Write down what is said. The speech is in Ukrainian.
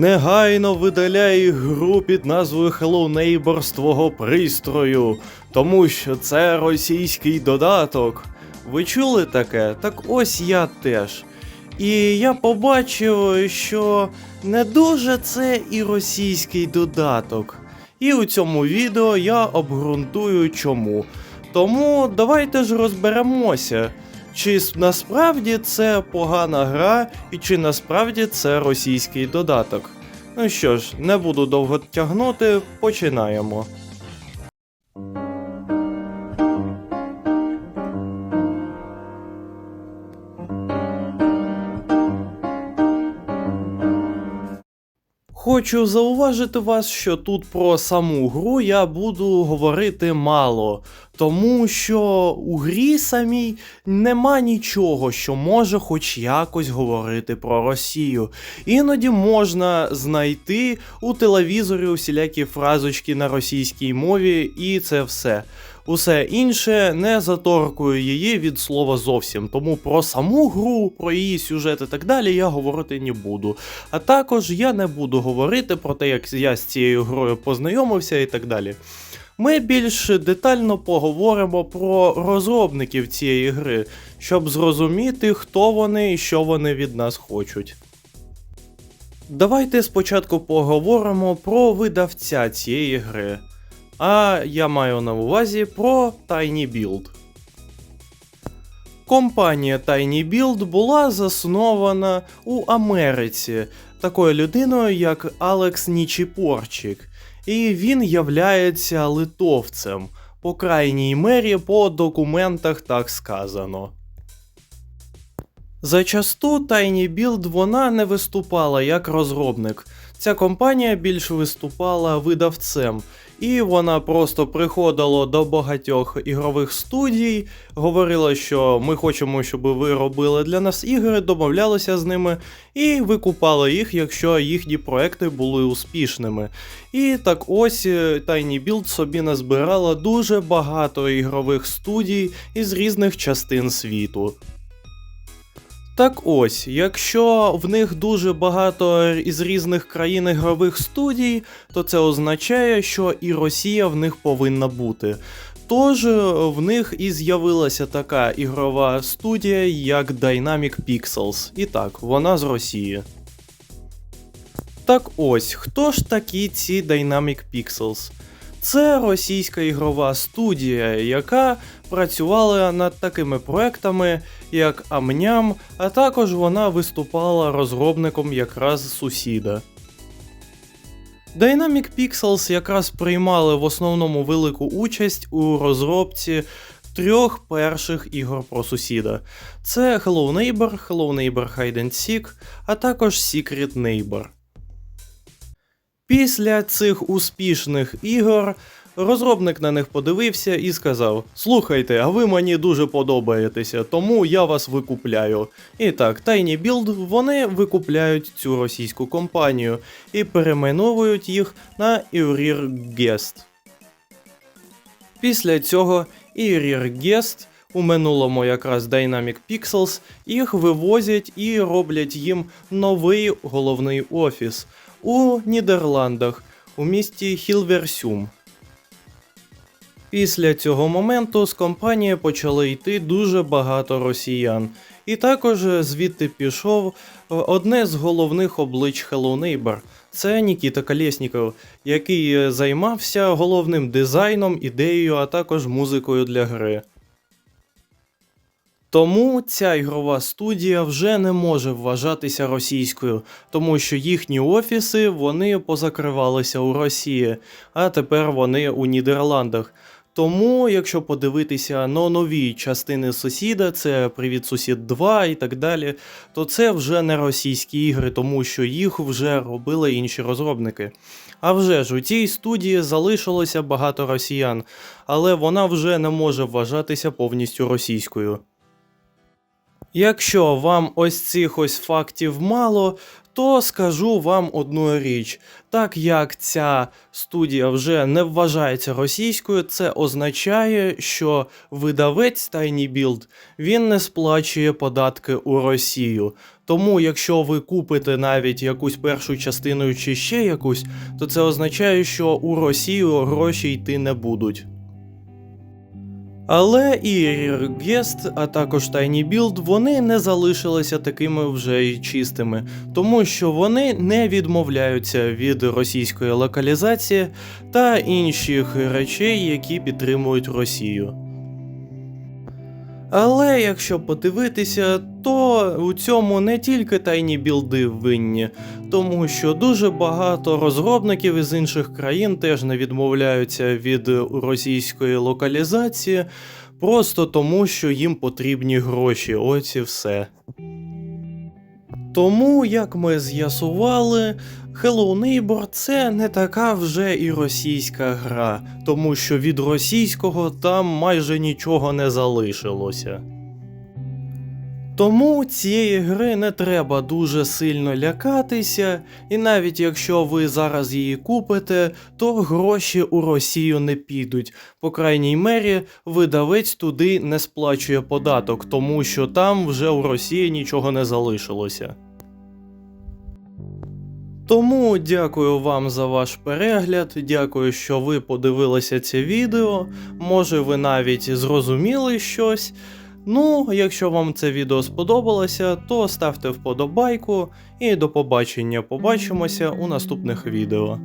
Негайно видаляй гру під назвою Hello Neighbor з твого пристрою, тому що це російський додаток. Ви чули таке? Так ось я теж. І я побачив, що не дуже це і російський додаток. І у цьому відео я обґрунтую чому. Тому давайте ж розберемося, чи насправді це погана гра, і чи насправді це російський додаток. Ну що ж, не буду довго тягнути, починаємо. Хочу зауважити вас, що тут про саму гру я буду говорити мало, тому що у грі самій нема нічого, що може хоч якось говорити про Росію. Іноді можна знайти у телевізорі усілякі фразочки на російській мові, і це все. Усе інше не заторкує її від слова зовсім. Тому про саму гру, про її сюжет і так далі я говорити не буду. А також я не буду говорити про те, як я з цією грою познайомився і так далі. Ми більш детально поговоримо про розробників цієї гри, щоб зрозуміти, хто вони і що вони від нас хочуть. Давайте спочатку поговоримо про видавця цієї гри. А я маю на увазі про Tiny Build. Компанія Tiny Build була заснована у Америці такою людиною, як Алекс Нічіпорчик, і він являється литовцем. По крайній мері по документах так сказано. Зачасту Tiny Build вона не виступала як розробник. Ця компанія більш виступала видавцем, і вона просто приходила до багатьох ігрових студій, говорила, що ми хочемо, щоб ви робили для нас ігри, домовлялися з ними і викупали їх, якщо їхні проекти були успішними. І так ось е, Tiny Build собі назбирала дуже багато ігрових студій із різних частин світу. Так ось, якщо в них дуже багато із різних країн ігрових студій, то це означає, що і Росія в них повинна бути. Тож е, в них і з'явилася така ігрова студія, як Dynamic Pixels. І так, вона з Росії. Так ось, хто ж такі ці Dynamic Pixels? Це російська ігрова студія, яка працювала над такими проектами, як Амням, а також вона виступала розробником якраз сусіда. Dynamic Pixels якраз приймали в основному велику участь у розробці трьох перших ігор про сусіда: це Hello Neighbor, Hello Neighbor Hide and Seek, а також Secret Neighbor. Після цих успішних ігор розробник на них подивився і сказав: Слухайте, а ви мені дуже подобаєтеся, тому я вас викупляю. І так, Tiny Build вони викупляють цю російську компанію і перейменовують їх на Eurir Guest. Після цього Eurir Guest у минулому якраз Dynamic Pixels їх вивозять і роблять їм новий головний офіс у Нідерландах у місті Хілверсюм. Після цього моменту з компанії почали йти дуже багато росіян, і також звідти пішов е, одне з головних облич Hello Neighbor. Це Нікіта Колєсніков, який е, займався головним дизайном, ідеєю, а також музикою для гри. Тому ця ігрова студія вже не може вважатися російською, тому що їхні офіси вони позакривалися у Росії, а тепер вони у Нідерландах. Тому, якщо подивитися на нові частини сусіда, це Привіт Сусід 2 і так далі, то це вже не російські ігри, тому що їх вже робили інші розробники. А вже ж у цій студії залишилося багато росіян, але вона вже не може вважатися повністю російською. Якщо вам ось цих ось фактів мало, то скажу вам одну річ: так як ця студія вже не вважається російською, це означає, що видавець Tiny Build він не сплачує податки у Росію. Тому, якщо ви купите навіть якусь першу частину чи ще якусь, то це означає, що у Росію гроші йти не будуть. Але і Гест, а також Тайні Білд, вони не залишилися такими вже й чистими, тому що вони не відмовляються від російської локалізації та інших речей, які підтримують Росію. Але якщо подивитися, то у цьому не тільки тайні білди винні, тому що дуже багато розробників із інших країн теж не відмовляються від російської локалізації, просто тому, що їм потрібні гроші. Ось і все. Тому, як ми з'ясували, Hello Neighbor це не така вже і російська гра, тому що від російського там майже нічого не залишилося. Тому цієї гри не треба дуже сильно лякатися, і навіть якщо ви зараз її купите, то гроші у Росію не підуть. По крайній мері, видавець туди не сплачує податок, тому що там вже у Росії нічого не залишилося. Тому дякую вам за ваш перегляд, дякую, що ви подивилися це відео. Може ви навіть зрозуміли щось. Ну, якщо вам це відео сподобалося, то ставте вподобайку і до побачення. Побачимося у наступних відео.